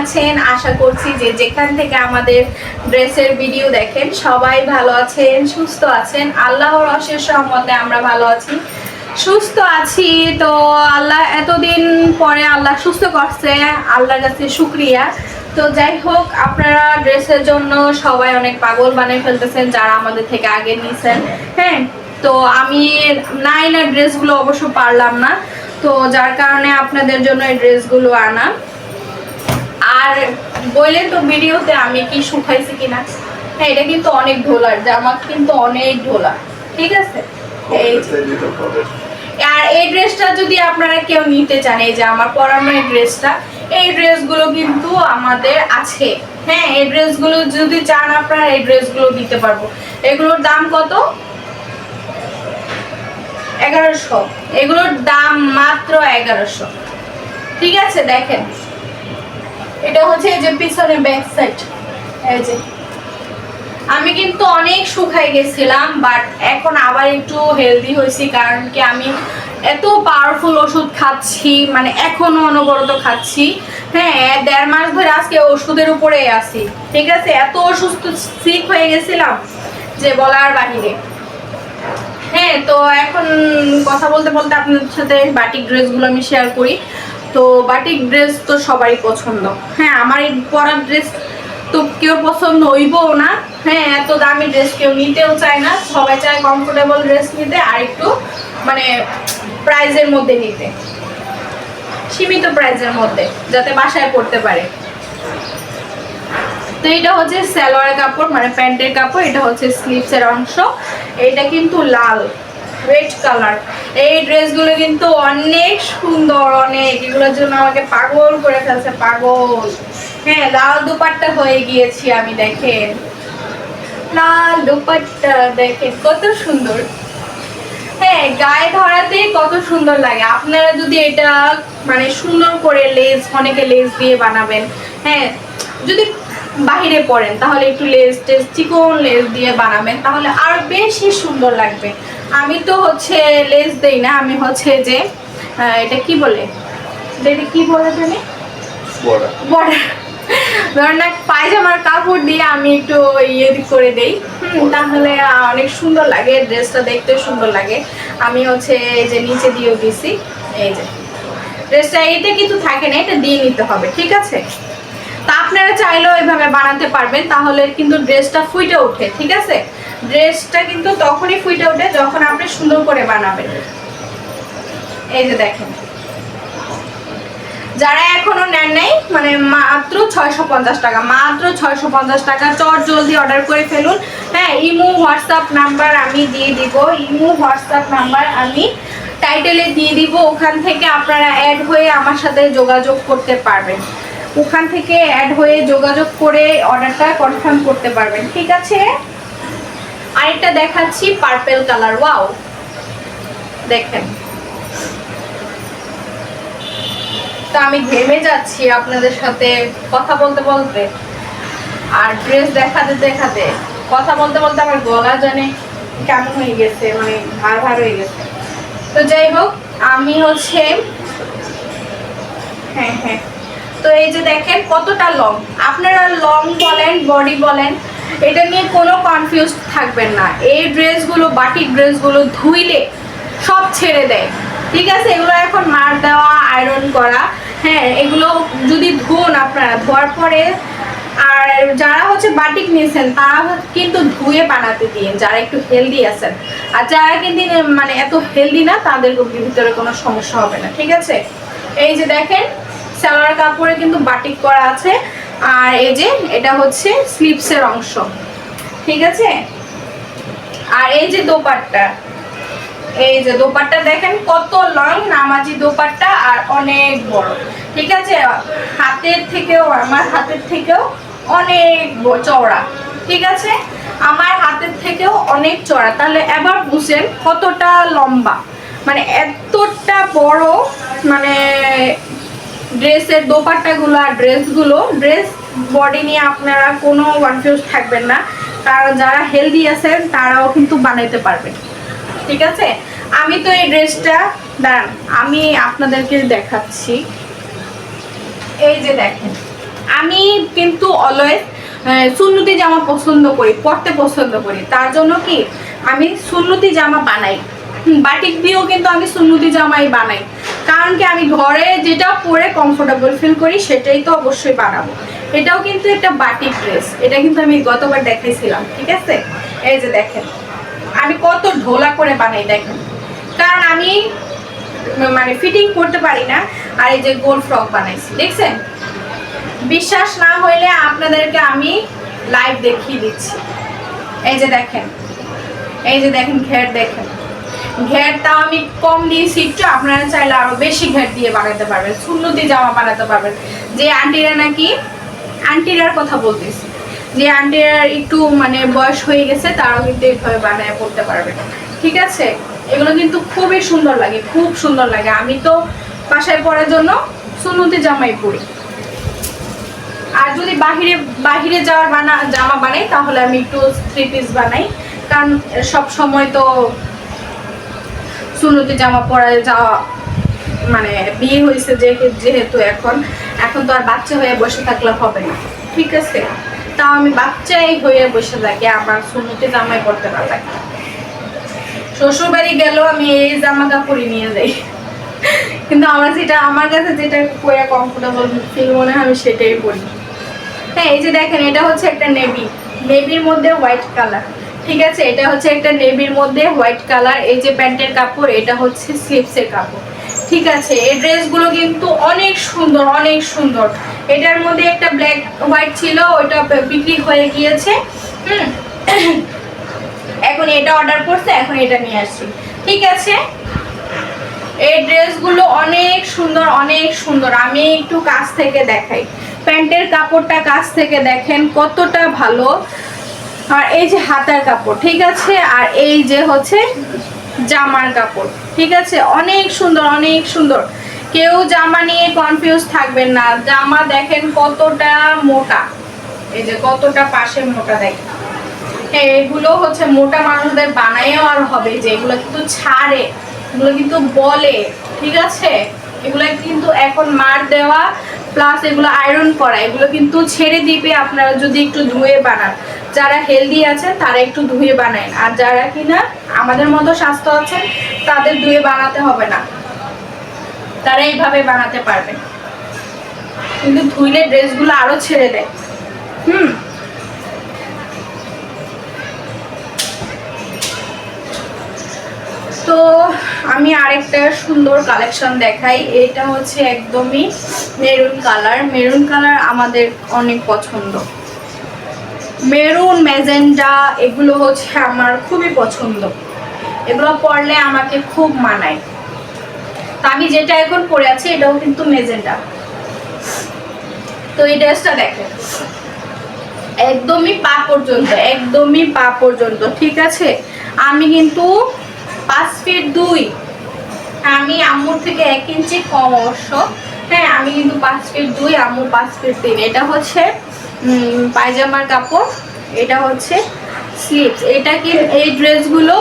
আছেন? আশা করছি যে যেখান থেকে আমাদের ড্রেসের ভিডিও দেখেন, সবাই ভালো আছেন, সুস্থ আছেন। আল্লাহর অশেষ রহমতে আমরা ভালো আছি। সুস্থ আছি তো আল্লাহ এতদিন পরে আল্লাহ সুস্থ করছে, আল্লাহর কাছে শুক্রিয়া। তো যাই হোক, আপনারা ড্রেসের জন্য সবাই অনেক পাগল বানিয়ে ফেলতেছেন যারা আমাদের থেকে আগে নিয়েছেন। হ্যাঁ তো আমি নাইনার ড্রেসগুলো অবশ্য পারলাম না। তো যার কারণে আপনাদের জন্য এই ড্রেসগুলো আনা। আর বললেন তো ভিডিওতে আমি কি শুকাইছি কিনা? হ্যাঁ এটা কিন্তু অনেক ঢোলার জামা কিন্তু অনেক ঢোলা ঠিক আছে? আর এই ড্রেসটা যদি আপনারা কেউ নিতে চান, এই যে আমার পরানো এই ড্রেসটা এই ড্রেসগুলো কিন্তু আমাদের আছে। হ্যাঁ এই ড্রেসগুলো যদি চান আপনারা, এই ড্রেসগুলো দিতে পারব। এগুলোর দাম কত? এগারোশো। এগুলোর দাম মাত্র এগারোশো। ঠিক আছে, দেখেন। এটা হচ্ছে এই যে পিছনে ব্যাক সাইড এই যে। আমি কিন্তু অনেক শুকাই গেছিলাম বাট এখন আবার একটু হেলদি হয়েছি, কারণ কি আমি এত পাওয়ারফুল ওষুধ খাচ্ছি মানে এখনও অনবরত খাচ্ছি। হ্যাঁ দেড় মাস ধরে আজকে ওষুধের উপরে আছি, ঠিক আছে? এত অসুস্থ সিক হয়ে গেছিলাম, যে বলার বাহিরে। হ্যাঁ তো এখন কথা বলতে বলতে আপনাদের সাথে বাটিক ড্রেসগুলো আমি শেয়ার করি। তো বাটিক ড্রেস তো সবারই পছন্দ। হ্যাঁ আমার এই পরার ড্রেস তো কেউ পছন্দ হইবও না। হ্যাঁ এত দামি ড্রেস কেউ নিতেও চায় না। সবাই চায় কমফোর্টেবল ড্রেস নিতে আর একটু মানে প্রাইজের মধ্যে নিতে। সীমিত প্রাইজের মধ্যে, যাতে বাসায় পড়তে পারে। তো এটা হচ্ছে সালোয়ার কাপড় মানে প্যান্টের কাপড়, এটা হচ্ছে স্লিভসের অংশ। এটা কিন্তু লাল। রেড কালার এই ড্রেসগুলো কিন্তু অনেক সুন্দর, অনেক। এগুলোর জন্য আমাকে পাগল করে ফেলছে, পাগল। হ্যাঁ লাল দুপাট্টা হয়ে গিয়েছি আমি, দেখেন। লাল দুপাট্টা, দেখেন, কত সুন্দর। হ্যাঁ গায়ে ধরাতে কত সুন্দর লাগে। আপনারা যদি এটা মানে সুন্দর করে লেস, অনেকে লেস দিয়ে বানাবেন। হ্যাঁ যদি বাহিরে পড়েন তাহলে একটু লেস টেস চিকন লেস দিয়ে বানাবেন তাহলে আর বেশি সুন্দর লাগবে। আমি তো হচ্ছে লেস দেই না আমি হচ্ছে যে এটা কি বলে? এটা কি বলে জানি বর্ডার ধরেন এক পায়জামার কাপড় দিয়ে আমি একটু ইয়ে করে দেই। তাহলে অনেক সুন্দর লাগে ড্রেসটা দেখতে সুন্দর লাগে। আমি হচ্ছে যে নিচে দিয়েও দিছি এই যে। ড্রেসটা এইটা কিন্তু থাকে না এটা দিয়ে নিতে হবে ঠিক আছে? আপনারা চাইলেও এইভাবে বানাতে পারবেন, তাহলে কিন্তু ড্রেসটা ফুইটে ওঠে, ঠিক আছে? ড্রেসটা কিন্তু তখনই ফুইটে ওঠে যখন আপনি সুন্দর করে বানাবেন। এই যে দেখেন। যারা এখনও নেন নাই মানে মাত্র ছয়শো পঞ্চাশ টাকা, মাত্র ছয়শো পঞ্চাশ টাকা, চট জলদি অর্ডার করে ফেলুন। হ্যাঁ ইমো, হোয়াটসঅ্যাপ নাম্বার আমি দিয়ে দিব। ইমো, হোয়াটসঅ্যাপ নাম্বার আমি টাইটেলে দিয়ে দিব। ওখান থেকে আপনারা অ্যাড হয়ে আমার সাথে যোগাযোগ করতে পারবেন। ওখান থেকে অ্যাড হয়ে যোগাযোগ করে অর্ডারটা কনফার্ম করতে পারবেন, ঠিক আছে? আরেকটা দেখাচ্ছি পার্পেল কালার ওয়াও দেখেন। তো আমি ঘেমে যাচ্ছি আপনাদের সাথে কথা বলতে বলতে। আর ড্রেস দেখাতে দেখাতে, কথা বলতে বলতে আমার গলা জানে কেমন হয়ে গেছে মানে ভার ভার হয়ে গেছে। তো যাই হোক, আমি হচ্ছে হ্যাঁ হ্যাঁ। তো এই যে দেখেন কতটা লং আপনারা লং বলেন বডি বলেন, এটা নিয়ে কোনো কনফিউজ থাকবেন না। এই ড্রেসগুলো, বাটিক ড্রেসগুলো ধুইলে সব ছেড়ে দেয়। ঠিক আছে? এগুলো এখন মার দেওয়া আয়রন করা। হ্যাঁ এগুলো যদি ধুন আপনারা, ধোয়ার পরে আর যারা হচ্ছে বাটিক নিয়েছেন, তারা কিন্তু ধুয়ে বানাতে দিন যারা একটু হেলদি আছেন। আর যারা কিন্তু মানে এত হেলদি না, তাদের ভিতরে কোনো সমস্যা হবে না। ঠিক আছে? এই যে দেখেন সালোয়ার কাপড়ে কিন্তু বাটিক করা আছে। আর এই যে এটা হচ্ছে স্লিপসের অংশ। ঠিক আছে? আর এই যে দোপাট্টা। এই যে দোপাট্টা দেখেন কত লং নামাজি দোপাট্টা আর অনেক বড়। ঠিক আছে? হাতের থেকেও, আমার হাতের থেকেও অনেক চওড়া। ঠিক আছে? আমার হাতের থেকেও অনেক চড়া তাহলে এবার বুঝেন কতটা লম্বা। মানে এতটা বড় মানে ড্রেসের দোপাট্টাগুলো আর ড্রেসগুলো, ড্রেস বডি নিয়ে আপনারা কোনো কনফিউজ থাকবেন না। কারণ যারা হেলদি আছেন, তারাও কিন্তু বানাইতে পারবেন। ঠিক আছে? আমি তো এই ড্রেসটা, দাঁড়ান, আমি আপনাদেরকে দেখাচ্ছি। এই যে দেখেন, আমি কিন্তু অলওয়েজ সুন্নতি জামা পছন্দ করি, পরতে পছন্দ করি। তার জন্য কি? আমি সুন্নতি জামা বানাই। বাটিক দিয়েও কিন্তু আমি সুন্নতি জামাই বানাই। কারণ কি, আমি ঘরে যেটা পরে কমফোর্টেবল ফিল করি, সেটাই তো অবশ্যই বানাবো। এটাও কিন্তু একটা বাটিক ড্রেস এটা কিন্তু আমি গতবার দেখাইছিলাম, ঠিক আছে? এই যে দেখেন, আমি কত ঢোলা করে বানাই, দেখেন। কারণ আমি মানে ফিটিং করতে পারি না, আর এই যে গোল ফ্রক বানাইছি, দেখছেন? বিশ্বাস না হইলে আপনাদেরকে আমি লাইভ দেখিয়ে দিচ্ছি। এই যে দেখেন, এই যে দেখেন, ঘের দেখেন। ঘেরটাও আমি কম দিয়েছি, একটু আপনারা চাইলে আরও বেশি ঘের দিয়ে বানাতে পারবেন সুন্নতি জামা বানাতে পারবেন। যে আন্টিরা নাকি, আন্টিরার কথা বলতেছি, যে আন্টিরা একটু মানে বয়স হয়ে গেছে, তারাও কিন্তু এইভাবে বানায় পড়তে পারবে। ঠিক আছে? এগুলো কিন্তু খুবই সুন্দর লাগে, খুব সুন্দর লাগে। আমি তো বাসায় পরার জন্য সুন্নতি জামাই পরি। আর যদি বাহিরে বাহিরে যাওয়ার বানা, জামা বানাই, তাহলে আমি একটু থ্রি পিস বানাই। কারণ সব সময় তো সুন্নতি জামা পরায় যাওয়া মানে বিয়ে হয়েছে যেহেতু এখন। এখন তো আর বাচ্চা হয়ে বসে থাকলে হবে না, ঠিক আছে? তাও আমি বাচ্চাই হয়ে বসে থাকি, আমার সুন্নতি জামাই পড়তে না লাগে শ্বশুর বাড়ি গেলেও আমি এই জামা কাপড়ই নিয়ে যাই। কিন্তু আমার যেটা, আমার কাছে যেটা পরে কমফোর্টেবল ফিল মনে হয়, আমি সেটাই পরি। হ্যাঁ এই যে দেখেন, এটা হচ্ছে একটা নেভি নেভির মধ্যে হোয়াইট কালার ঠিক আছে, এটা হচ্ছে একটা নেভির মধ্যে হোয়াইট কালার, এই যে প্যান্টের কাপড়, এটা হচ্ছে স্লিপসের কাপড়। ঠিক আছে, এই ড্রেসগুলো কিন্তু অনেক সুন্দর অনেক সুন্দর। এটার মধ্যে একটা ব্ল্যাক, হোয়াইট ছিল, ওটা বিক্রি হয়ে গিয়েছে। এখন এটা অর্ডার করছে, এখন এটা নিয়ে আসছি। ঠিক আছে, এই ড্রেসগুলো অনেক সুন্দর অনেক সুন্দর। আমি একটু কাছ থেকে দেখাই। প্যান্টের কাপড়টা কাছ থেকে দেখেন, কতটা ভালো। আর এই যে হাতার কাপড়, ঠিক আছে? আর এই যে হচ্ছে জামার কাপড়, ঠিক আছে? অনেক সুন্দর অনেক সুন্দর। কেউ জামা নিয়ে কনফিউজ থাকবেন না। জামা দেখেন কতটা মোটা। এই যে কতটা পাশে মোটা দেখেন। হ্যাঁ এগুলো হচ্ছে মোটা মানুষদের বানায়ও আর হবে যে এগুলো কিন্তু ছাড়ে, এগুলো কিন্তু বলে, ঠিক আছে? এগুলো কিন্তু এখন মার দেওয়া প্লাস এগুলো আয়রন করা, এগুলো কিন্তু ছেড়ে দিবে আপনারা যদি একটু ধুয়ে বানান। যারা হেলদি আছে তারা একটু ধুয়ে বানায় আর যারা কিনা আমাদের মতো স্বাস্থ্য আছে তাদের ধুয়ে বানাতে হবে না। তারা এইভাবে বানাতে পারবে। কিন্তু ধুইলে ড্রেসগুলো আরও ছেড়ে দেয়। হুম। তো আমি আরেকটা সুন্দর কালেকশন দেখাই। এটা হচ্ছে একদমই মেরুন কালার। মেরুন কালার আমাদের অনেক পছন্দ। মেরুন ম্যাজেন্ডা এগুলো হচ্ছে আমার খুবই পছন্দ। এগুলো পরলে আমাকে খুব মানায়। তা আমি যেটা এখন পরে আছি, এটাও কিন্তু মেজেন্ডা তো এই ড্রেসটা দেখেন। একদমই পা পর্যন্ত, একদমই পা পর্যন্ত, ঠিক আছে? আমি কিন্তু পাঁচ ফিট দুই। আমি আম্মুর থেকে এক ইঞ্চি কম অবশ্য। হ্যাঁ আমি কিন্তু পাঁচ ফিট দুই, আম্মু পাঁচ ফিট তিন। এটা হচ্ছে পায়জামার কাপড়, এটা হচ্ছে স্লিপস এটা কি এই ড্রেসগুলো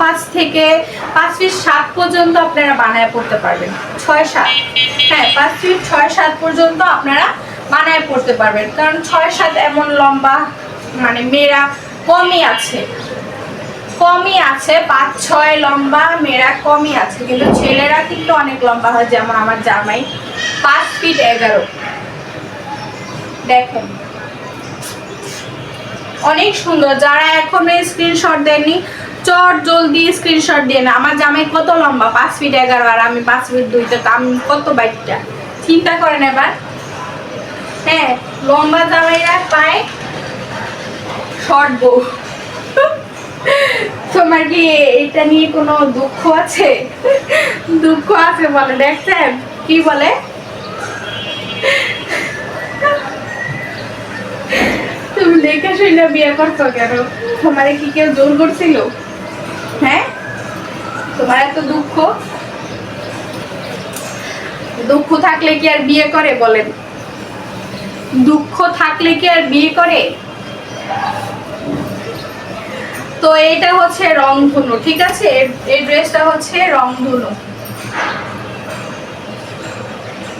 পাঁচ থেকে পাঁচ ফিট সাত পর্যন্ত আপনারা বানায় পড়তে পারবেন। ছয় সাত। হ্যাঁ পাঁচ ফিট ছয় সাত পর্যন্ত আপনারা বানায় পড়তে পারবেন। কারণ ছয় সাত এমন লম্বা মানে মেয়েরা কমই আছে। কমই আছে, পাঁচ ছয় লম্বা মেয়েরা কমই আছে। কিন্তু ছেলেরা কিন্তু অনেক লম্বা হয়, যেমন আমার জামাই। পাঁচ ফিট এগারো। দেখেন অনেক সুন্দর। যারা এখনও স্ক্রিনশট দেননি, চট জলদি স্ক্রিনশট দিয়ে না। আমার জামাই কত লম্বা, পাঁচ ফিট এগারো, আর আমি পাঁচ ফিট দুইটা তো আমি কত বাইকটা চিন্তা করেন এবার। হ্যাঁ লম্বা জামাইরা পায় শর্ট বউ তোমার কি এটা নিয়ে কোনো দুঃখ আছে? দুঃখ আছে বলে, দেখছেন? কি বলে? দেখে শুনে বিয়ে করছ কেন? তোমারে কি কেউ জোর করছিল? হ্যাঁ? তোমার এত দুঃখ? দুঃখ থাকলে কি আর বিয়ে করে বলেন? দুঃখ থাকলে কি আর বিয়ে করে? তো এইটা হচ্ছে রংধনু, ঠিক আছে? এই ড্রেসটা হচ্ছে রংধনু।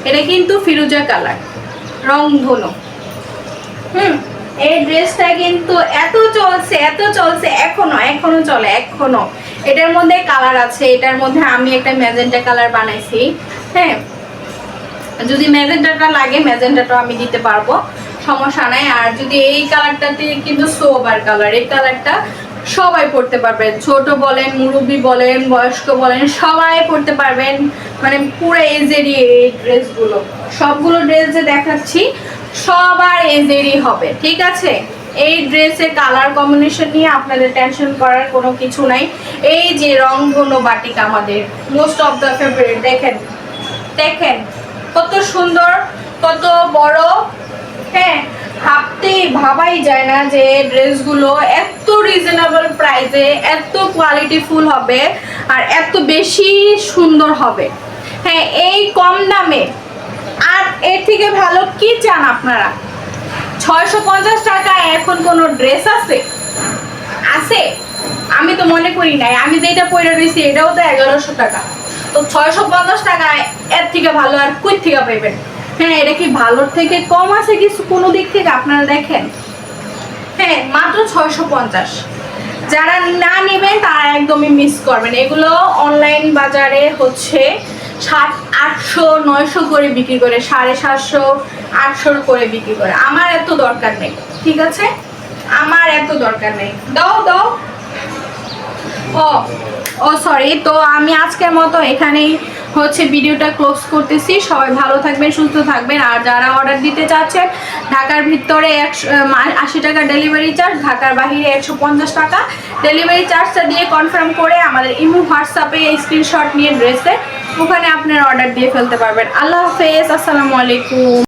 এটা কিন্তু ফিরুজা কালার, রংধনু। হুম? এই ড্রেসটা কিন্তু এত চলছে এত চলছে, এখনও এখনও চলে, এখনও। এটার মধ্যে কালার আছে, এটার মধ্যে আমি একটা ম্যাজেন্টা কালার বানাইছি হ্যাঁ। যদি ম্যাজেন্টাটা লাগে ম্যাজেন্টাটা আমি দিতে পারব, সমস্যা নাই। আর যদি এই কালারটাতে কিন্তু সোবার কালার, এই কালারটা সবাই পড়তে পারবেন। ছোট বলেন, মুরব্বী বলেন, বয়স্ক বলেন, সবাই পড়তে পারবেন। মানে পুরো এজেরই এই ড্রেসগুলো, সবগুলো ড্রেস যে দেখাচ্ছি সবার এজেরই হবে, ঠিক আছে? এই ড্রেসের কালার কম্বিনেশন নিয়ে আপনাদের টেনশন করার কোনো কিছু নাই। এই যে রংধনু বাটিক আমাদের মোস্ট অফ দ্য ফেভারিট দেখেন দেখেন, কত সুন্দর, কত বড়। হ্যাঁ ভাবতেই, ভাবাই যায় না যে ড্রেসগুলো এত রিজনেবল প্রাইসে এত কোয়ালিটিফুল হবে আর এত বেশি সুন্দর হবে। হ্যাঁ এই কম দামে আর এর থেকে ভালো কি চান আপনারা? ছয়শো পঞ্চাশ টাকায় এখন কোনো ড্রেস আছে? আছে? আমি তো মনে করি নাই। আমি যেটা পরে রয়েছি এটাও তো এগারোশো টাকা। তো ছয়শো পঞ্চাশ টাকায় এর থেকে ভালো আর কই থেকে পাইবেন? হ্যাঁ এটা কি ভালোর থেকে কম আছে কিছু কোনো দিক থেকে আপনারা দেখেন? হ্যাঁ মাত্র ছয়শো পঞ্চাশ। যারা না নেবেন, তারা একদমই মিস করবেন। এগুলো অনলাইন বাজারে হচ্ছে সাত, আটশো, নয়শো করে বিক্রি করে, সাড়ে সাতশো, আটশোর করে বিক্রি করে। আমার এত দরকার নেই, ঠিক আছে? আমার এত দরকার নেই। দাও দাও। ও ও সরি তো আমি আজকের মতো এখানেই হচ্ছে ভিডিওটা ক্লোজ করতেছি। সবাই ভালো থাকবেন, সুস্থ থাকবেন। আর যারা অর্ডার দিতে চাচ্ছেন, ঢাকার ভিতরে একশো আশি টাকা ডেলিভারি চার্জ ঢাকার বাহিরে একশো পঞ্চাশ টাকা ডেলিভারি চার্জটা দিয়ে কনফার্ম করে আমাদের ইমো হোয়াটসঅ্যাপে স্ক্রিনশট নিয়ে ড্রেসে ওখানে আপনার অর্ডার দিয়ে ফেলতে পারবেন। আল্লাহ হাফেজ, আসসালামু আলাইকুম।